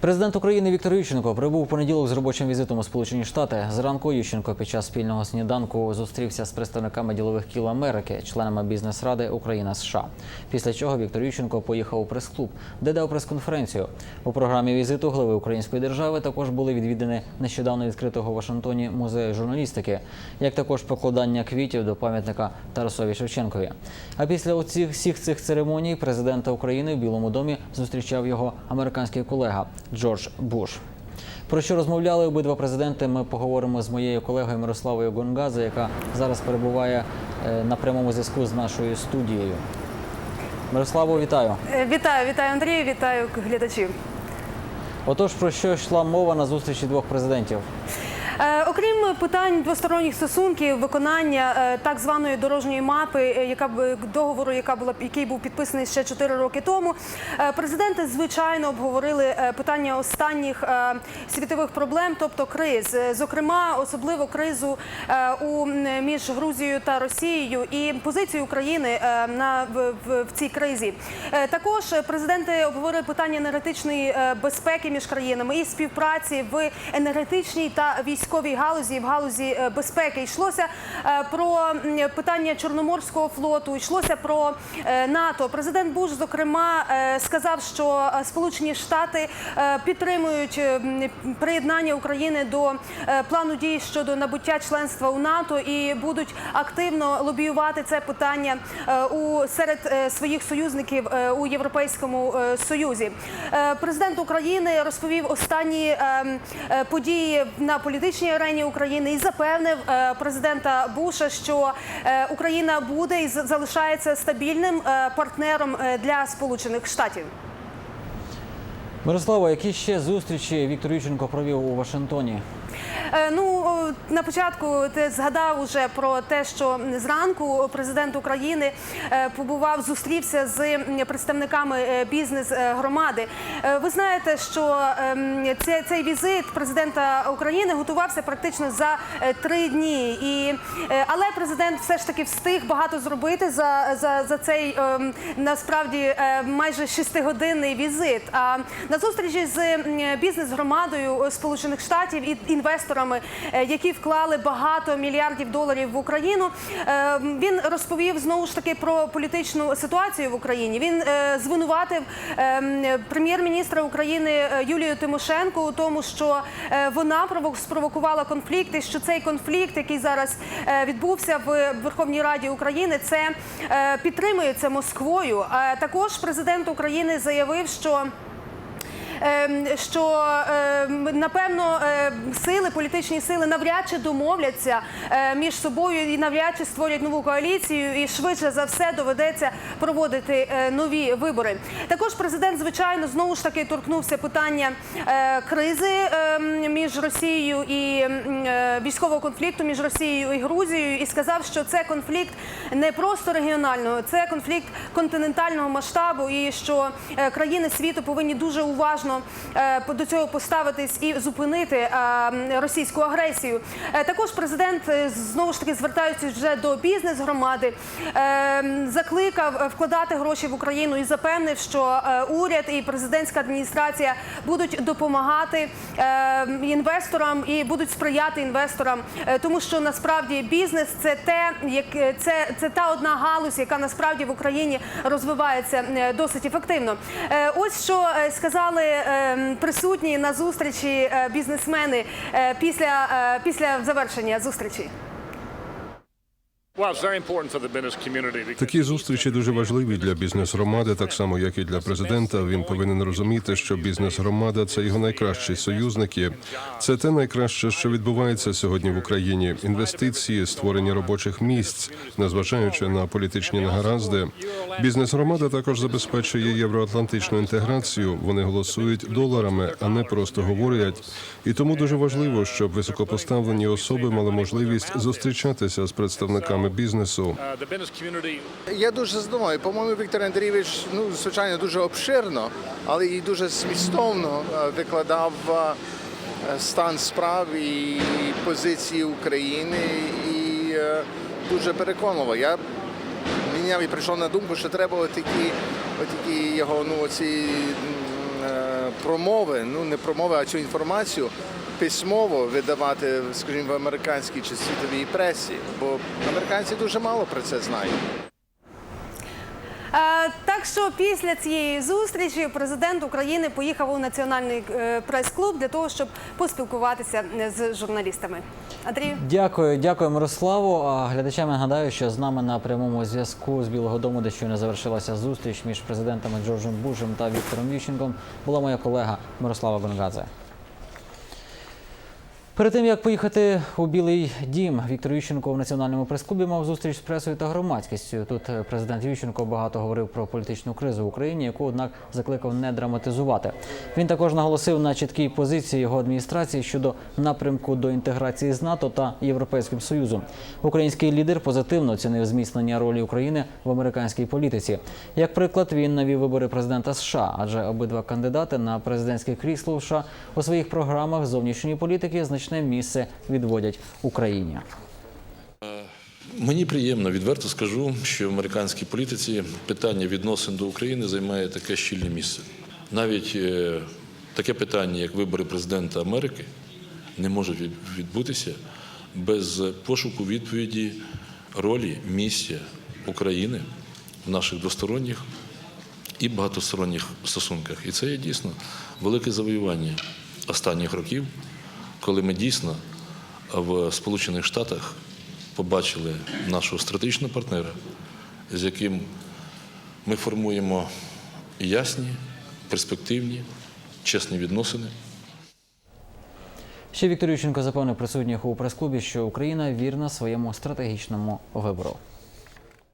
Президент України Віктор Ющенко прибув понеділок з робочим візитом у Сполучені Штати. Зранку Ющенко під час спільного сніданку зустрівся з представниками ділових кіл Америки, членами бізнес-ради Україна США. Після чого Віктор Ющенко поїхав у прес-клуб, де дав прес-конференцію. У програмі візиту глави Української держави також були відвідані нещодавно відкритого у Вашингтоні музею журналістики, як також покладання квітів до пам'ятника Тарасові Шевченкові. А після оцих всіх цих церемоній президента України в Білому домі зустрічав його американський колега Джордж Буш. Про що розмовляли обидва президенти? Ми поговоримо з моєю колегою Мирославою Гонгазе, яка зараз перебуває е, на прямому зв'язку з нашою студією. Мирославо, вітаю. Е, Вітаю, вітаю Андрію, вітаю глядачів. Отож, про що йшла мова на зустрічі двох президентів? Е, окрім питань двосторонніх стосунків, виконання е, так званої дорожньої мапи, е, яка договору, яка була який був підписаний ще 4 роки тому, президенти звичайно обговорили питання останніх світових проблем, тобто криз, зокрема, особливо кризу у між Грузією та Росією і позицію України на в, в, в цій кризі. Також президенти обговорили питання енергетичної безпеки між країнами і співпраці в енергетичній та військовій галузі, в галузі е, безпеки. Йшлося е, про питання Чорноморського флоту, йшлося про е, НАТО. Президент Буш, зокрема, сказав, що Сполучені Штати підтримують приєднання України до плану дій щодо набуття членства у НАТО і будуть активно лобіювати це питання у серед своїх союзників у Європейському Союзі. Президент України розповів останні е, е, події на політичній арені України і запевнив е, президента Буша, що е, Україна буде і залишається стабільним е, партнером для Сполучених Штатів. Мирослава, які ще зустрічі Віктор Ющенко провів у Вашингтоні? Е, Ну на початку ти згадав уже про те, що зранку президент України е, побував, зустрівся з представниками е, бізнес-громади. Ви знаєте, що ем, цей, візит президента України готувався практично за три дні, і але президент все ж таки встиг багато зробити за, за, за цей ем, насправді майже шестигодинний візит. А на зустрічі з бізнес-громадою Сполучених Штатів і інвесторами, е, які вклали багато мільярдів доларів в Україну. е, Він розповів знову ж таки про політичну ситуацію в Україні. Він е, звинуватив прем'єр-міністра України Юлію Тимошенко у тому, що вона провок- спровокувала конфлікт, і що цей конфлікт, який зараз відбувся в Верховній Раді України, це підтримується Москвою. А також президент України заявив, що що ем, напевно ем, сили, політичні сили навряд чи домовляться е, між собою і навряд чи створять нову коаліцію, і швидше за все доведеться проводити е, нові вибори. Також президент, звичайно, знову ж таки торкнувся питання е, кризи ем, між Росією і е, військового конфлікту між Росією і Грузією, і сказав, що це конфлікт не просто регіонального, це конфлікт континентального масштабу, і що е, країни світу повинні дуже уважно е, до цього поставитись і зупинити е, російську агресію. Е, Також президент знову ж таки звертаючись вже до бізнес-громади, е, закликав вкладати гроші в Україну і запевнив, що уряд і президентська адміністрація будуть допомагати інвесторам і будуть сприяти інвесторам, тому що насправді бізнес це те, як це, це та одна галузь, яка насправді в Україні розвивається досить ефективно. Ось що сказали присутні на зустрічі е, бізнесмени е, після, е, після завершення зустрічі. Такі зустрічі дуже важливі для бізнес-громади, так само як і для президента. Він повинен розуміти, що бізнес-громада це його найкращі союзники. Це те найкраще, що відбувається сьогодні в Україні. Інвестиції, створення робочих місць, незважаючи на політичні негаразди. Бізнес-громада також забезпечує євроатлантичну інтеграцію. Вони голосують доларами, а не просто говорять. І тому дуже важливо, щоб високопоставлені особи мали можливість зустрічатися з представниками бізнесу. uh, the Я дуже задумаю. По-моєму, Віктор Андрійович, ну звичайно, дуже обширно, але і дуже змістовно е, викладав е, стан справ і позиції України і е, дуже переконливо. Я міняв і прийшов на думку, що треба отакі, отакі його ну оці промови, ну не промови, а цю інформацію письмово видавати, скажімо, в американській чи світовій пресі, бо американці дуже мало про це знають. Так що після цієї зустрічі президент України поїхав у національний е, прес-клуб для того, щоб поспілкуватися е, з журналістами. Андрію. Дякую, дякую, Мирославу. А глядачам нагадаю, що з нами на прямому зв'язку з Білого Дому, де щойно завершилася зустріч між президентами Джорджем Бушем та Віктором Ющенком, була моя колега Мирослава Гонгадзе. Перед тим як поїхати у Білий Дім, Віктор Ющенко в національному прес-клубі мав зустріч з пресою та громадськістю. Тут президент Ющенко багато говорив про політичну кризу в Україні, яку однак закликав не драматизувати. Він також наголосив на чіткій позиції його адміністрації щодо напрямку до інтеграції з НАТО та Європейським Союзом. Український лідер позитивно оцінив зміцнення ролі України в американській політиці. Як приклад, він навів вибори президента США, адже обидва кандидати на президентське крісло США у своїх програмах зовнішньої політики значне місце відводять Україні. Мені приємно, відверто скажу, що в американській політиці питання відносин до України займає таке щільне місце. Навіть е, таке питання, як вибори президента Америки, не може відбутися без пошуку відповіді ролі місця України в наших двосторонніх і багатосторонніх стосунках. І це є дійсно велике завоювання останніх років, коли ми дійсно в Сполучених Штатах побачили нашого стратегічного партнера, з яким ми формуємо ясні, перспективні, чесні відносини. Ще Віктор Ющенко запевнив присутніх у прес-клубі, що Україна вірна своєму стратегічному вибору.